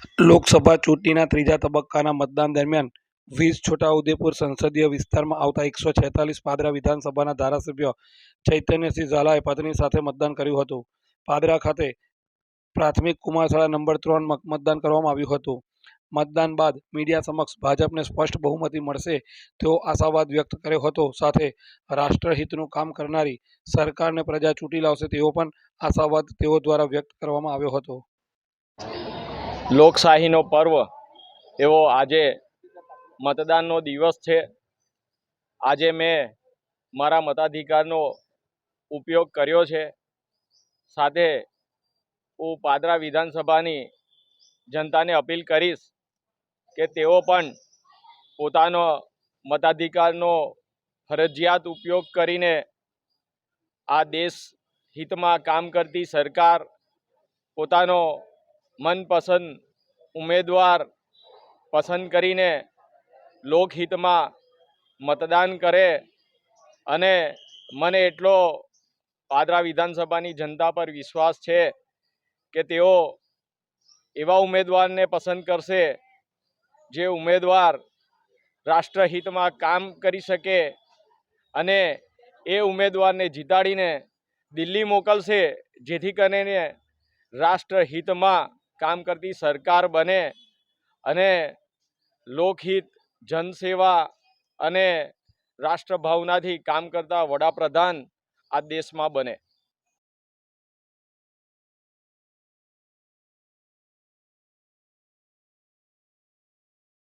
લોકસભા ચૂંટણીના ત્રીજા તબક્કાના મતદાન દરમિયાન વીસ છોટાઉદેપુર સંસદીય વિસ્તારમાં આવતા એકસો છેતાલીસ પાદરા વિધાનસભાના ધારાસભ્ય ચૈતન્યસિંહ ઝાલાએ પત્ની સાથે મતદાન કર્યું હતું. પાદરા ખાતે પ્રાથમિક કુમારશાળા નંબર ત્રણમાં મતદાન કરવામાં આવ્યું હતું. મતદાન બાદ મીડિયા સમક્ષ ભાજપને સ્પષ્ટ બહુમતી મળશે તેવો આશાવાદ વ્યક્ત કર્યો હતો. સાથે રાષ્ટ્રહિતનું કામ કરનારી સરકારને પ્રજા ચૂંટી લાવશે તેવો પણ આશાવાદ તેઓ દ્વારા વ્યક્ત કરવામાં આવ્યો હતો. લોકશાહીનો પર્વ એવો આજે મતદાનનો દિવસ છે. આજે મેં મારા મતાધિકારનો ઉપયોગ કર્યો છે. સાથે હું પાદરા વિધાનસભાની જનતાને અપીલ કરીશ કે તેઓ પણ પોતાનો મતાધિકારનો ફરજિયાત ઉપયોગ કરીને આ દેશ હિતમાં કામ કરતી સરકાર પોતાનો મનપસંદ ઉમેદવાર પસંદ કરીને લોકહિતમાં મતદાન કરે અને મને એટલો પાદરા વિધાનસભાની જનતા પર વિશ્વાસ છે કે તેઓ એવા ઉમેદવારને પસંદ કરશે જે ઉમેદવાર રાષ્ટ્રહિતમાં કામ કરી શકે અને એ ઉમેદવારને જીતાડીને દિલ્હી મોકલશે, જેથી કરીને રાષ્ટ્રહિતમાં કામ કરતી સરકાર બને અને લોકહિત, જનસેવા અને રાષ્ટ્રભાવનાથી કામ કરતા વડાપ્રધાન આ દેશમાં બને.